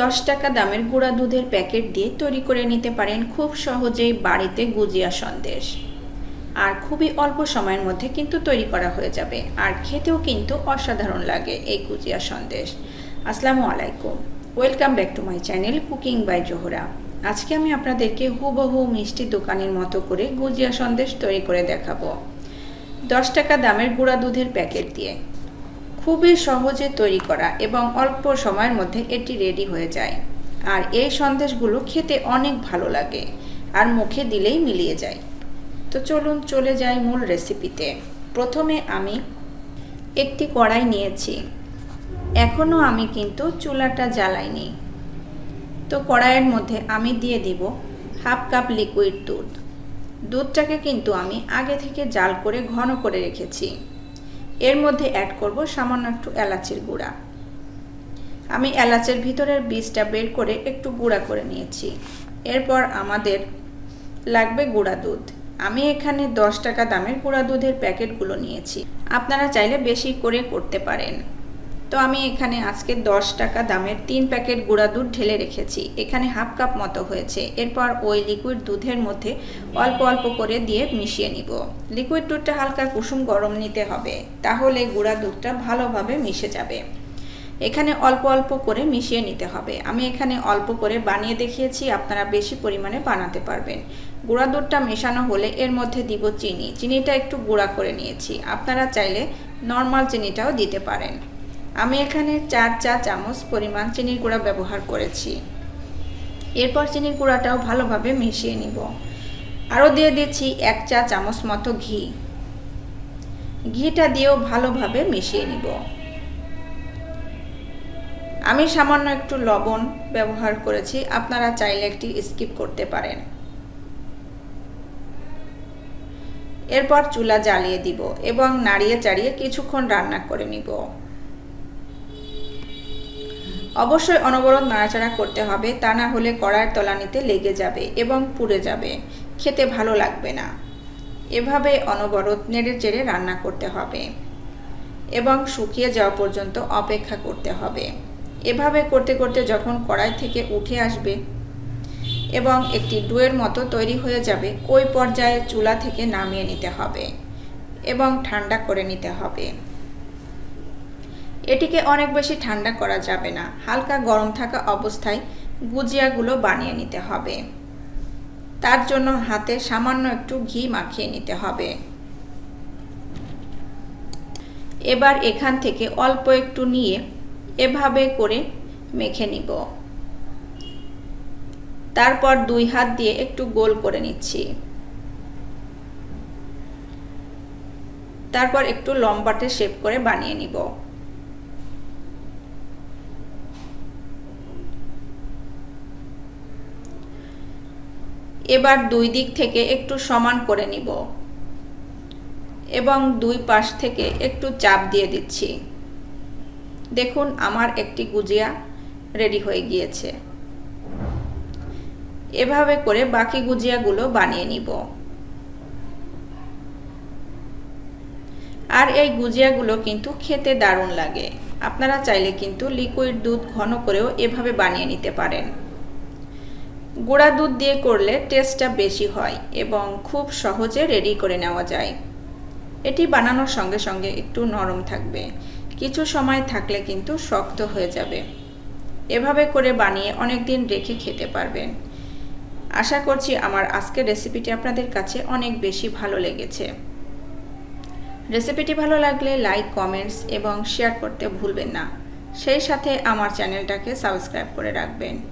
দশ টাকা দামের গুঁড়া দুধের প্যাকেট দিয়ে তৈরি করে নিতে পারেন খুব সহজেই বাড়িতে গুজিয়া সন্দেশ। আর খুবই অল্প সময়ের মধ্যে কিন্তু তৈরি করা হয়ে যাবে। আর খেতেও কিন্তু অসাধারণ লাগে এই গুজিয়া সন্দেশ। আসসালামু আলাইকুম। Welcome back to my channel cooking by Zohra. আজকে আমি আপনাদেরকে হুবহু মিষ্টি দোকানের মতো করে গুজিয়া সন্দেশ তৈরি করে দেখাবো। দশ টাকা দামের গুঁড়া দুধের প্যাকেট দিয়ে। খুবই সহজে তৈরি করা এবং অল্প সময়ের মধ্যে এটি রেডি হয়ে যায়। আর এই সন্দেশগুলো খেতে অনেক ভালো লাগে আর মুখে দিলেই মিলিয়ে যায়। তো চলুন চলে যাই মূল রেসিপিতে প্রথমে আমি একটি কড়াই নিয়েছি। এখনও আমি কিন্তু চুলাটা জ্বালাইনি। তো কড়াইয়ের মধ্যে আমি দিয়ে দিব হাফ কাপ লিকুইড দুধ। দুধটাকে কিন্তু আমি আগে থেকে জাল করে ঘন করে রেখেছি। এর মধ্যে অ্যাড করব সামান্য একটু এলাচির গুঁড়া। আমি এলাচের ভিতরের বীজটা বের করে একটু গুঁড়া করে নিয়েছি। এরপর আমাদের লাগবে গুঁড়া দুধ। আমি এখানে দশ টাকা দামের গুঁড়া দুধের প্যাকেটগুলো নিয়েছি। আপনারা চাইলে বেশি করে করতে পারেন। তো আমি এখানে আজকে দশ টাকা দামের তিন প্যাকেট গুঁড়া দুধ ঢেলে রেখেছি। এখানে হাফ কাপ মতো হয়েছে। এরপর ওই লিকুইড দুধের মধ্যে অল্প অল্প করে দিয়ে মিশিয়ে নিব। লিকুইড দুধটা হালকা কুসুম গরম নিতে হবে, তাহলে গুঁড়া দুধটা ভালোভাবে মিশে যাবে। এখানে অল্প অল্প করে মিশিয়ে নিতে হবে। আমি এখানে অল্প করে বানিয়ে দেখিয়েছি, আপনারা বেশি পরিমাণে বানাতে পারবেন। গুঁড়া দুধটা মেশানো হলে এর মধ্যে দিব চিনি। চিনিটা একটু গুঁড়া করে নিয়েছি। আপনারা চাইলে নর্মাল চিনিটাও দিতে পারেন। আমি এখানে চার চা চামচ পরিমাণ চিনির গুঁড়া ব্যবহার করেছি। এরপর চিনির গুঁড়াটাও ভালোভাবে মিশিয়ে নিব। আরও দিয়ে দিচ্ছি এক চা চামচ মতো ঘি। ঘিটা দিয়েও ভালোভাবে মিশিয়ে নিব। আমি সামান্য একটু লবণ ব্যবহার করেছি, আপনারা চাইলে একটি স্কিপ করতে পারেন। এরপর চুলা জ্বালিয়ে দিব এবং নাড়িয়ে চাড়িয়ে কিছুক্ষণ রান্না করে নিব। অবশ্যই অনবরত নাড়াচাড়া করতে হবে, তা না হলে কড়াইয়ের তলানিতে লেগে যাবে এবং পুড়ে যাবে। খেতে ভালো লাগবে না। এভাবে অনবরত নেড়ে চেড়ে রান্না করতে হবে এবং শুকিয়ে যাওয়া পর্যন্ত অপেক্ষা করতে হবে। এভাবে করতে করতে যখন কড়াই থেকে উঠে আসবে এবং একটি ডুয়ের মতো তৈরি হয়ে যাবে, ওই পর্যায়ে চুলা থেকে নামিয়ে নিতে হবে এবং ঠান্ডা করে নিতে হবে। এটিকে অনেক বেশি ঠান্ডা করা যাবে না। হালকা গরম থাকা অবস্থায় গুজিয়াগুলো বানিয়ে নিতে হবে। তার জন্য হাতে সামান্য একটু ঘি মাখিয়ে নিতে হবে। এবার এখান থেকে অল্প একটু নিয়ে এভাবে করে মেখে নিব। তারপর দুই হাত দিয়ে একটু গোল করে নিচ্ছি। তারপর একটু লম্বাটে শেপ করে বানিয়ে নিব। এবার দুই দিক থেকে একটু সমান করে নিব এবং দুই পাশ থেকে একটু চাপ দিয়ে দিচ্ছি। দেখুন, আমার একটি গুজিয়া রেডি হয়ে গিয়েছে। এভাবে করে বাকি গুজিয়াগুলো বানিয়ে নিব। আর এই গুজিয়াগুলো কিন্তু খেতে দারুণ লাগে। আপনারা চাইলে কিন্তু লিকুইড দুধ ঘন করেও এভাবে বানিয়ে নিতে পারেন। গুঁড়া দুধ দিয়ে করলে টেস্টটা বেশি হয় এবং খুব সহজে রেডি করে নেওয়া যায়। এটি বানানোর সঙ্গে সঙ্গে একটু নরম থাকবে। কিছু সময় থাকলে কিন্তু শক্ত হয়ে যাবে। এভাবে করে বানিয়ে অনেক দিন রেখে খেতে পারবেন। আশা করছি আমার আজকের রেসিপিটি আপনাদের কাছে অনেক বেশি ভালো লেগেছে। রেসিপিটি ভালো লাগলে লাইক কমেন্টস এবং শেয়ার করতে ভুলবেন না। সেই সাথে আমার চ্যানেলটাকে সাবস্ক্রাইব করে রাখবেন।